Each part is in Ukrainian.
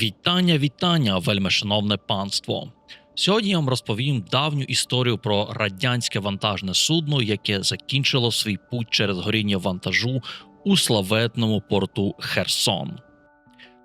Вітання, вітання, вельмишановне панство. Сьогодні я вам розповім давню історію про радянське вантажне судно, яке закінчило свій путь через горіння вантажу у славетному порту Херсон.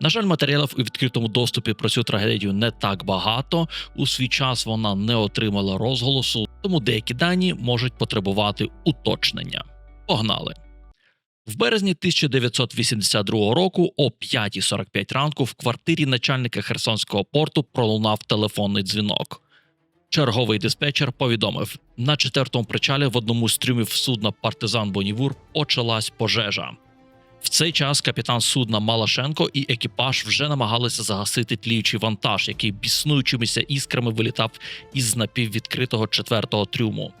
На жаль, матеріалів у відкритому доступі про цю трагедію не так багато. У свій час вона не отримала розголосу, тому деякі дані можуть потребувати уточнення. Погнали! В березні 1982 року о 5.45 ранку в квартирі начальника Херсонського порту пролунав телефонний дзвінок. Черговий диспетчер повідомив: на четвертому причалі в одному з трюмів судна партизан Бонівур почалась пожежа. В цей час капітан судна Малашенко і екіпаж вже намагалися загасити тліючий вантаж, який біснуючимися іскрами вилітав із напіввідкритого четвертого трюму.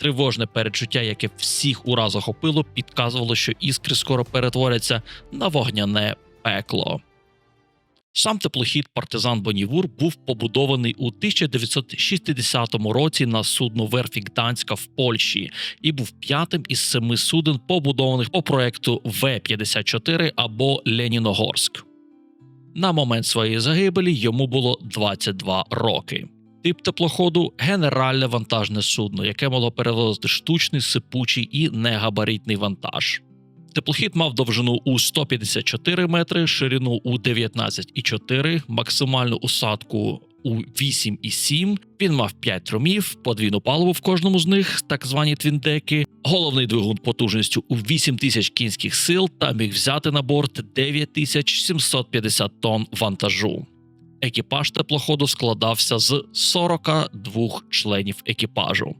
Тривожне передчуття, яке всіх ураз охопило, підказувало, що іскри скоро перетворяться на вогняне пекло. Сам теплохід партизан Бонівур був побудований у 1960 році на судну верфі Гданська в Польщі і був п'ятим із семи суден, побудованих по проекту В-54 або Леніногорськ. На момент своєї загибелі йому було 22 роки. Тип теплоходу генеральне вантажне судно, яке могло перевозити штучний, сипучий і негабаритний вантаж. Теплохід мав довжину у 154 метри, ширину у 19,4, максимальну усадку у 8,7. Він мав 5 трумів, подвійну паливу в кожному з них, так звані твіндеки, головний двигун потужністю у 8 тисяч кінських сил та міг взяти на борт 9750 тонн вантажу. Екіпаж теплоходу складався з 42 членів екіпажу.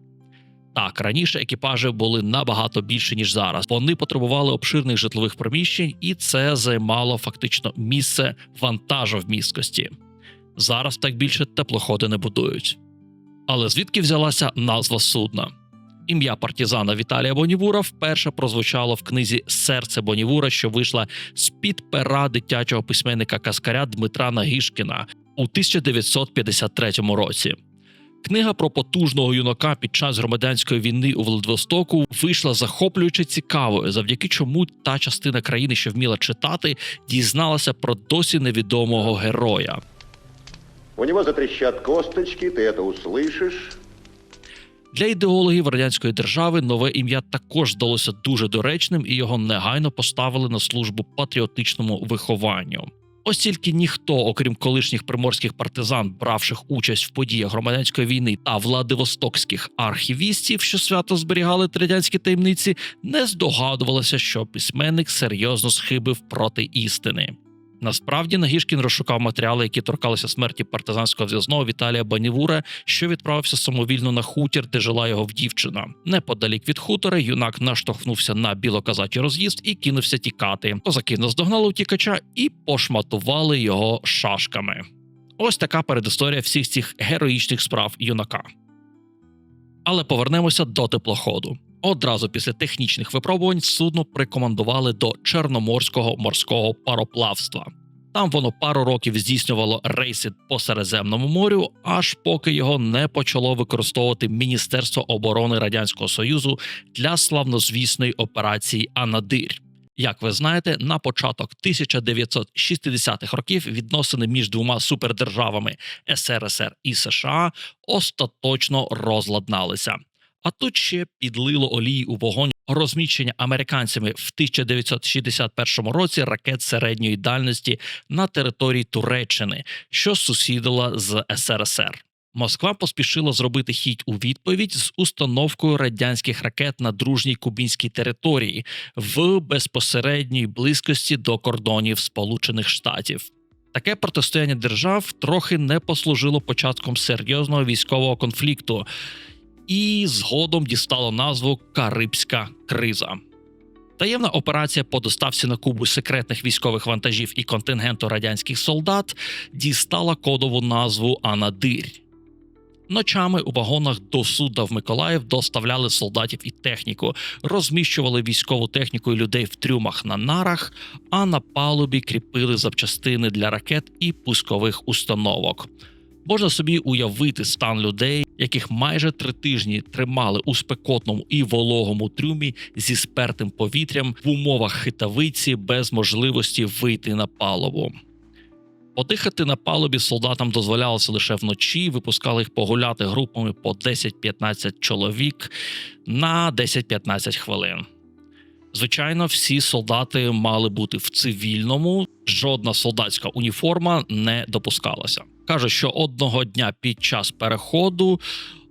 Так, раніше екіпажі були набагато більше ніж зараз. Вони потребували обширних житлових приміщень, і це займало фактично місце вантажовмісткості. Зараз так більше теплоходи не будують. Але звідки взялася назва судна? Ім'я партизана Віталія Бонівура вперше прозвучало в книзі Серце Бонівура, що вийшла з під пера дитячого письменника Каскаря Дмитра Нагішкіна у 1953 році. Книга про потужного юнака під час громадянської війни у Владивостоку вийшла захоплююче цікавою, завдяки чому та частина країни, що вміла читати, дізналася про досі невідомого героя. У него затрещат косточки, ты это услышишь. для ідеологів радянської держави нове ім'я також здалося дуже доречним, і його негайно поставили на службу патріотичному вихованню. Ось тільки ніхто, окрім колишніх приморських партизан, бравших участь в подіях громадянської війни та владивостокських архівістів, що свято зберігали радянські таємниці, не здогадувалося, що письменник серйозно схибив проти істини. Насправді Нагішкін розшукав матеріали, які торкалися смерті партизанського зв'язного Віталія Банівура, що відправився самовільно на хутір, де жила його дівчина. Неподалік від хутора юнак наштовхнувся на білоказачий роз'їзд і кинувся тікати. Козаки наздогнали утікача і пошматували його шашками. Ось така передісторія всіх цих героїчних справ юнака. Але повернемося до теплоходу. Одразу після технічних випробувань судно прикомандували до Чорноморського морського пароплавства. Там воно пару років здійснювало рейси по Середземному морю, аж поки його не почало використовувати Міністерство оборони Радянського Союзу для славнозвісної операції Анадир. Як ви знаєте, на початок 1960-х років відносини між двома супердержавами СРСР і США остаточно розладналися. А тут ще підлило олії у вогонь розміщення американцями в 1961 році ракет середньої дальності на території Туреччини, що сусідила з СРСР. Москва поспішила зробити хід у відповідь з установкою радянських ракет на дружній кубінській території в безпосередній близькості до кордонів Сполучених Штатів. Таке протистояння держав трохи не послужило початком серйозного військового конфлікту і згодом дістало назву Карибська криза. Таємна операція по доставці на Кубу секретних військових вантажів і контингенту радянських солдат дістала кодову назву Анадир. Ночами у вагонах до судна в Миколаїв доставляли солдатів і техніку, розміщували військову техніку і людей в трюмах на нарах, а на палубі кріпили запчастини для ракет і пускових установок. Можна собі уявити стан людей, яких майже три тижні тримали у спекотному і вологому трюмі зі спертим повітрям в умовах хитавиці без можливості вийти на палубу. Подихати на палубі солдатам дозволялося лише вночі, випускали їх погуляти групами по 10-15 чоловік на 10-15 хвилин. Звичайно, всі солдати мали бути в цивільному, жодна солдатська уніформа не допускалася. Каже, що одного дня під час переходу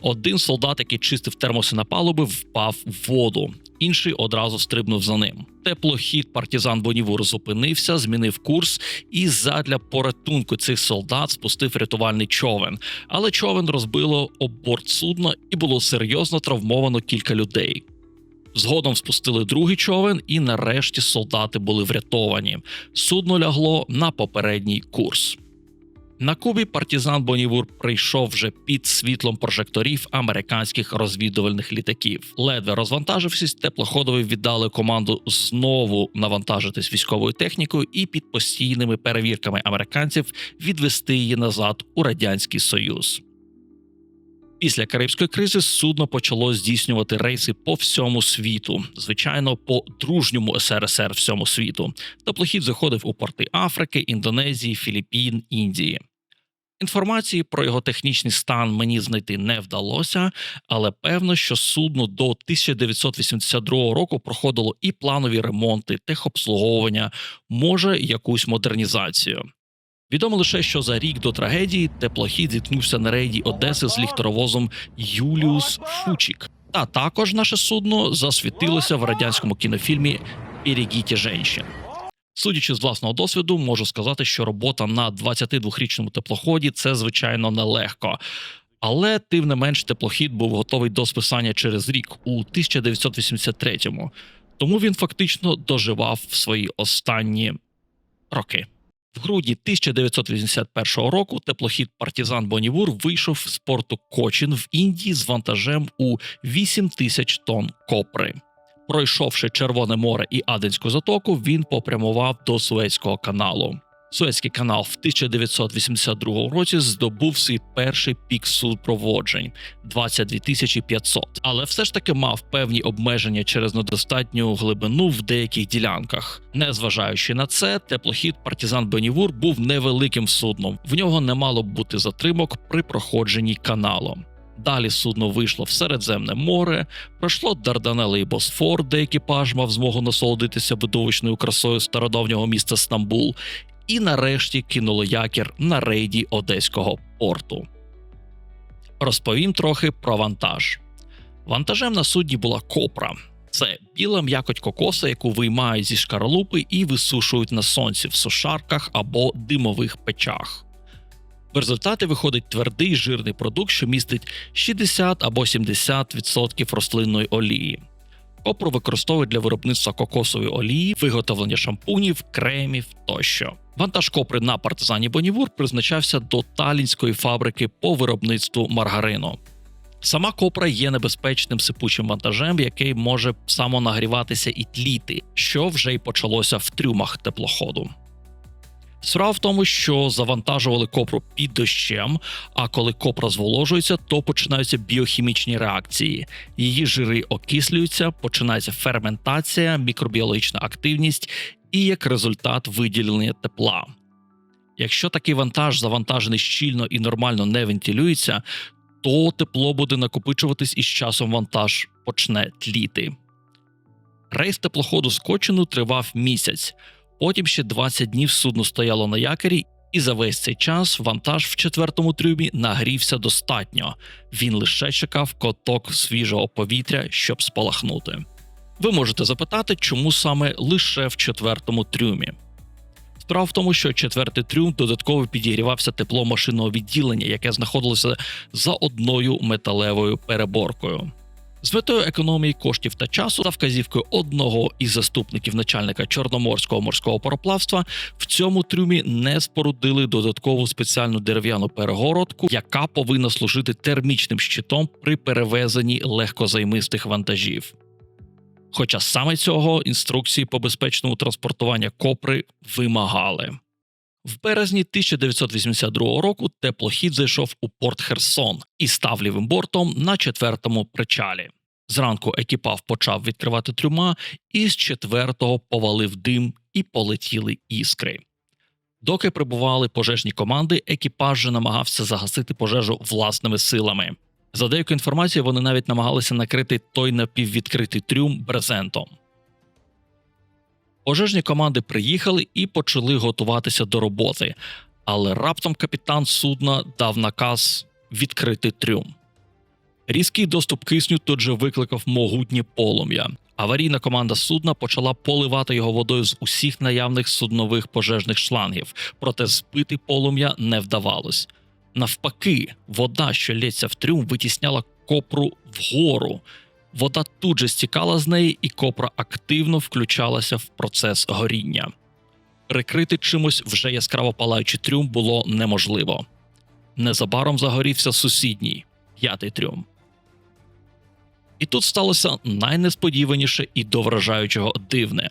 один солдат, який чистив термоси на палуби, впав в воду. Інший одразу стрибнув за ним. Теплохід партизан Бонівур зупинився, змінив курс і задля порятунку цих солдат спустив рятувальний човен. Але човен розбило об борт судна і було серйозно травмовано кілька людей. Згодом спустили другий човен, і нарешті солдати були врятовані. Судно лягло на попередній курс. На Кубі партизан Бонівур прийшов вже під світлом прожекторів американських розвідувальних літаків. Ледве розвантажившись, теплоходові віддали команду знову навантажитись військовою технікою і під постійними перевірками американців відвести її назад у радянський союз. Після Карибської кризи судно почало здійснювати рейси по всьому світу, звичайно, по дружньому СРСР всьому світу. Теплохід заходив у порти Африки, Індонезії, Філіппін, Індії. Інформації про його технічний стан мені знайти не вдалося, але певно, що судно до 1982 року проходило і планові ремонти, техобслуговування, може якусь модернізацію. Відомо лише, що за рік до трагедії теплохід зіткнувся на рейді Одеси з ліхторовозом Юліус Фучік. Та також наше судно засвітилося в радянському кінофільмі «Берегіть женщин». Судячи з власного досвіду, можу сказати, що робота на 22-річному теплоході це звичайно нелегко. Але тим не менш теплохід був готовий до списання через рік у 1983-му. Тому він фактично доживав свої останні роки. В грудні 1981 року теплохід партизан Бонівур вийшов з порту Кочин в Індії з вантажем у 8 тисяч тонн копри. Пройшовши Червоне море і Аденську затоку, він попрямував до Суецького каналу. Суецький канал в 1982 році здобув свій перший пік судпроводжень 22 тисячі 500, але все ж таки мав певні обмеження через недостатню глибину в деяких ділянках. Незважаючи на це, теплохід партизан Бенівур був невеликим судном. В нього не мало б бути затримок при проходженні каналом. Далі судно вийшло в Середземне море, пройшло Дарданели і Босфор, де екіпаж мав змогу насолодитися видовищною красою стародавнього міста Стамбул, і нарешті кинуло якір на рейді Одеського порту. Розповім трохи про вантаж. Вантажем на судні була копра. Це біла м'якоть кокоса, яку виймають зі шкаралупи і висушують на сонці в сушарках або димових печах. В результаті виходить твердий жирний продукт, що містить 60 або 70% рослинної олії. Копру використовують для виробництва кокосової олії, виготовлення шампунів, кремів тощо. Вантаж копри на партизані Бонівур призначався до талінської фабрики по виробництву маргарину. Сама копра є небезпечним сипучим вантажем, який може самонагріватися і тліти, що вже й почалося в трюмах теплоходу. Справа в тому, що завантажували копру під дощем, а коли копра зволожується, то починаються біохімічні реакції. Її жири окислюються, починається ферментація, мікробіологічна активність і як результат виділення тепла. Якщо такий вантаж завантажений щільно і нормально не вентилюється, то тепло буде накопичуватись і з часом вантаж почне тліти. Рейс теплоходу з Кочину тривав місяць. Потім ще 20 днів судно стояло на якорі, і за весь цей час вантаж в четвертому трюмі нагрівся достатньо. Він лише чекав коток свіжого повітря, щоб спалахнути. Ви можете запитати, чому саме лише в четвертому трюмі. Справа в тому, що четвертий трюм додатково підігрівався теплом машинного відділення, яке знаходилося за одною металевою переборкою. З метою економії коштів та часу за вказівкою одного із заступників начальника Чорноморського морського пароплавства в цьому трюмі не спорудили додаткову спеціальну дерев'яну перегородку, яка повинна служити термічним щитом при перевезенні легкозаймистих вантажів. Хоча саме цього інструкції по безпечному транспортуванню копри вимагали. В березні 1982 року теплохід зайшов у порт Херсон і став лівим бортом на четвертому причалі. Зранку екіпав почав відкривати трюма, і з четвертого повалив дим і полетіли іскри. Доки прибували пожежні команди, екіпаж же намагався загасити пожежу власними силами. За деякою інформацією, вони навіть намагалися накрити той напіввідкритий трюм брезентом. Пожежні команди приїхали і почали готуватися до роботи, але раптом капітан судна дав наказ відкрити трюм. Різкий доступ кисню тут же викликав могутнє полум'я. Аварійна команда судна почала поливати його водою з усіх наявних суднових пожежних шлангів, проте збити полум'я не вдавалось. Навпаки, вода, що лється в трюм, витісняла копру вгору. Вода тут же стікала з неї, і копра активно включалася в процес горіння. Прикрити чимось вже яскраво палаючий трюм було неможливо. Незабаром загорівся сусідній п'ятий трюм. І тут сталося найнесподіваніше і до вражаючого дивне.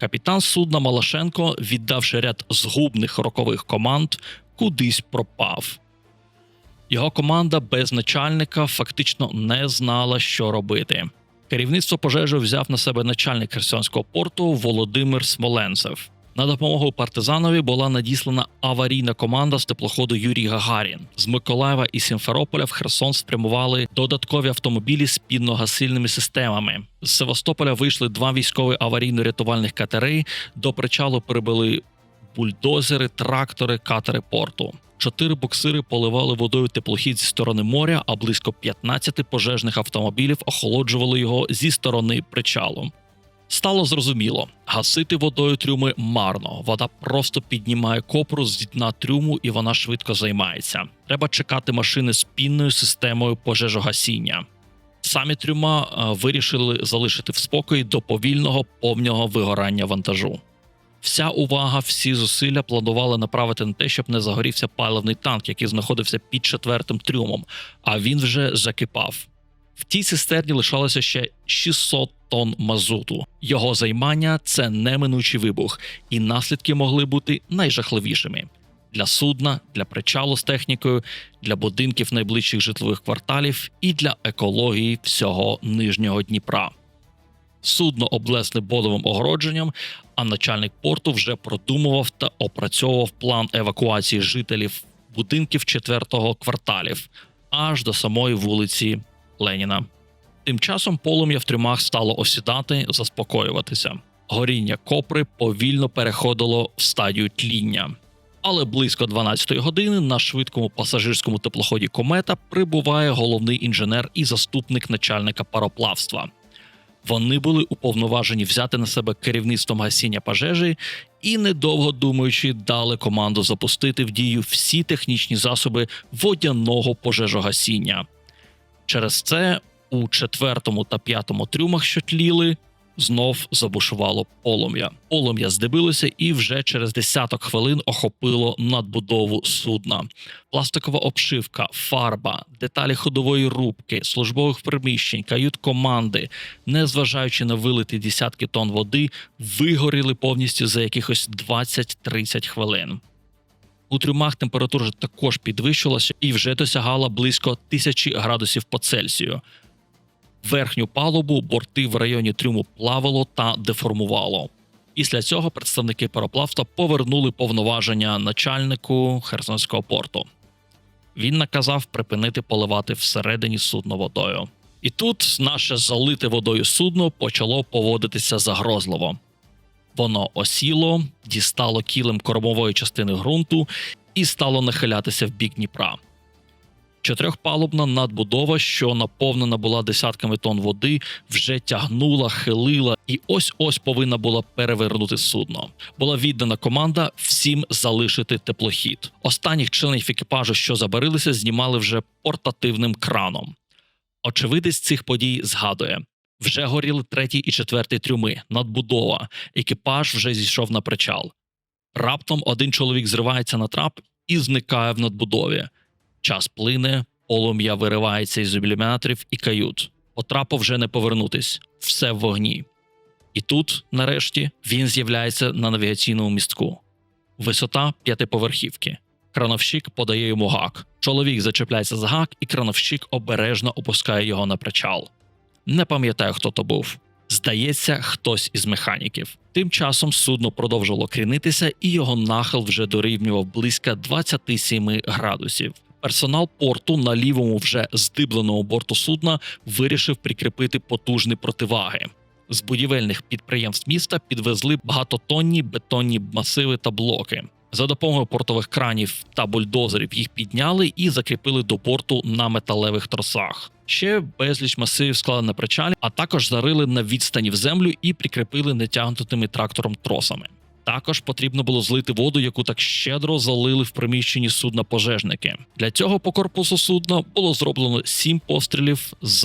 Капітан судна Малашенко, віддавши ряд згубних рокових команд, кудись пропав. Його команда без начальника фактично не знала, що робити. Керівництво пожежі взяв на себе начальник Херсонського порту Володимир Смоленцев. На допомогу партизанові була надіслана аварійна команда з теплоходу Юрій Гагарін. З Миколаєва і Сімферополя в Херсон спрямували додаткові автомобілі з підногасильними системами. З Севастополя вийшли два військові аварійно-рятувальних катери. До причалу прибули бульдозери, трактори, катери порту. Чотири буксири поливали водою теплохід зі сторони моря, а близько 15 пожежних автомобілів охолоджували його зі сторони причалу. Стало зрозуміло, гасити водою трюми марно. Вода просто піднімає копру з дна трюму, і вона швидко займається. Треба чекати машини з пінною системою пожежогасіння. Самі трюма е, вирішили залишити в спокої до повільного повного вигорання вантажу. Вся увага, всі зусилля планували направити на те, щоб не загорівся паливний танк, який знаходився під четвертим трюмом, а він вже закипав. В тій цистерні лишалося ще 600 тонн мазуту. Його займання це неминучий вибух, і наслідки могли бути найжахливішими для судна, для причалу з технікою, для будинків найближчих житлових кварталів і для екології всього нижнього Дніпра. Судно облесли бодовим огородженням, а начальник порту вже продумував та опрацьовував план евакуації жителів будинків четвертого кварталів аж до самої вулиці Леніна. Тим часом полум'я в трюмах стало осідати, заспокоюватися. Горіння копри повільно переходило в стадію тління. Але близько 12-ї години на швидкому пасажирському теплоході комета прибуває головний інженер і заступник начальника пароплавства. Вони були уповноважені взяти на себе керівництвом гасіння пожежі і, недовго думаючи, дали команду запустити в дію всі технічні засоби водяного пожежогасіння. Через це у четвертому та п'ятому трюмах, що тліли, знов забушувало полум'я. Полум'я здебилося і вже через десяток хвилин охопило надбудову судна. Пластикова обшивка, фарба, деталі ходової рубки, службових приміщень, кают команди, незважаючи на вилити десятки тонн води, вигоріли повністю за якихось 20-30 хвилин. У трюмах температура також підвищилася і вже досягала близько 1000 градусів по Цельсію. Верхню палубу борти в районі трюму плавало та деформувало. Після цього представники пароплавства повернули повноваження начальнику Херсонського порту. Він наказав припинити поливати всередині судно водою. І тут наше залите водою судно почало поводитися загрозливо. Воно осіло, дістало кілем кормової частини ґрунту і стало нахилятися в бік Дніпра. Чотирьохпалубна надбудова, що наповнена була десятками тонн води, вже тягнула, хилила і ось ось повинна була перевернути судно. Була віддана команда всім залишити теплохід. Останніх членів екіпажу, що забарилися, знімали вже портативним краном. Очевидець цих подій згадує. Вже горіли третій і четвертий трюми, надбудова. Екіпаж вже зійшов на причал. Раптом один чоловік зривається на трап і зникає в надбудові. Час плине, полум'я виривається із ілюмінаторів і кают. По вже не повернутись, все в вогні. І тут, нарешті, він з'являється на навігаційному містку. Висота п'ятиповерхівки. Крановщик подає йому гак. Чоловік зачепляється за гак, і крановщик обережно опускає його на причал. Не пам'ятаю, хто то був. Здається, хтось із механіків. Тим часом судно продовжувало крінитися, і його нахил вже дорівнював близько 27 градусів. Персонал порту на лівому вже здибленому борту судна вирішив прикріпити потужні противаги. З будівельних підприємств міста підвезли багатотонні бетонні масиви та блоки. За допомогою портових кранів та бульдозерів їх підняли і закріпили до борту на металевих тросах. Ще безліч масивів склали на причалі, а також зарили на відстані в землю і прикріпили нетягнутими трактором тросами. Також потрібно було злити воду, яку так щедро залили в приміщенні судна пожежники. Для цього по корпусу судна було зроблено сім пострілів з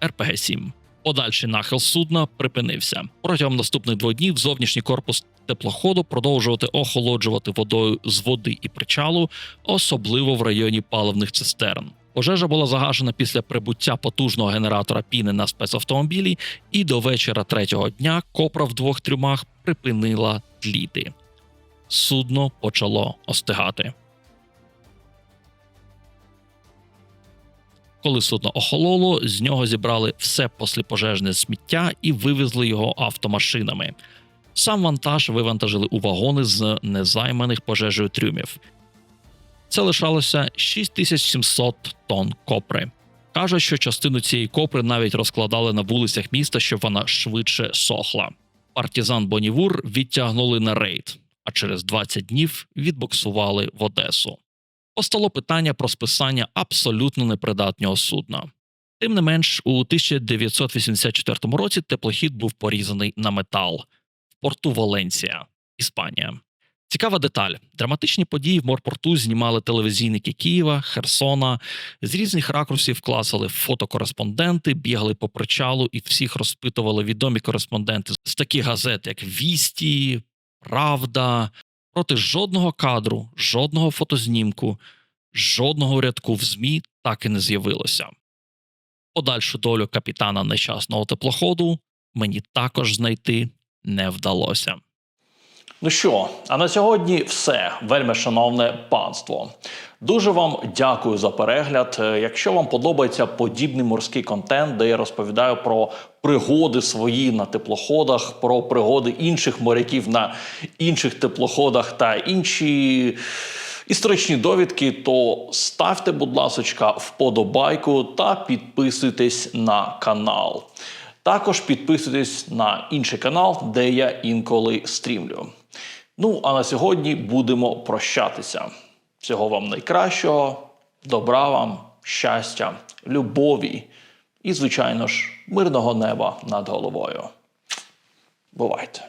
РПГ-7. Подальший нахил судна припинився. Протягом наступних двох днів зовнішній корпус теплоходу продовжувати охолоджувати водою з води і причалу, особливо в районі паливних цистерн. Пожежа була загашена після прибуття потужного генератора піни на спецавтомобілі, і до вечора третього дня копра в двох трюмах припинила тліти. Судно почало остигати. Коли судно охололо, з нього зібрали все посліпожежне сміття і вивезли його автомашинами. Сам вантаж вивантажили у вагони з незайманих пожежею трюмів. Це лишалося 6700 тонн копри. Кажуть, що частину цієї копри навіть розкладали на вулицях міста, щоб вона швидше сохла. Партізан Бонівур відтягнули на рейд, а через 20 днів відбуксували в Одесу. Постало питання про списання абсолютно непридатнього судна. Тим не менш, у 1984 році теплохід був порізаний на метал в порту Валенсія, Іспанія. Цікава деталь: драматичні події в морпорту знімали телевізійники Києва, Херсона. З різних ракурсів класили фотокореспонденти, бігали по причалу і всіх розпитували відомі кореспонденти з таких газет, як Вісті, Правда. Проти жодного кадру, жодного фотознімку, жодного рядку в ЗМІ так і не з'явилося. Подальшу долю капітана нещасного теплоходу мені також знайти не вдалося. Ну що, а на сьогодні все, вельми шановне панство. Дуже вам дякую за перегляд. Е, Якщо вам подобається подібний морський контент, де я розповідаю про пригоди свої на теплоходах, про пригоди інших моряків на інших теплоходах та інші історичні довідки, то ставте, будь ласочка, вподобайку та підписуйтесь на канал. Також підписуйтесь на інший канал, де я інколи стрімлю. Ну а на сьогодні будемо прощатися. Всього вам найкращого, добра вам, щастя, любові і, звичайно ж, мирного неба над головою. Бувайте!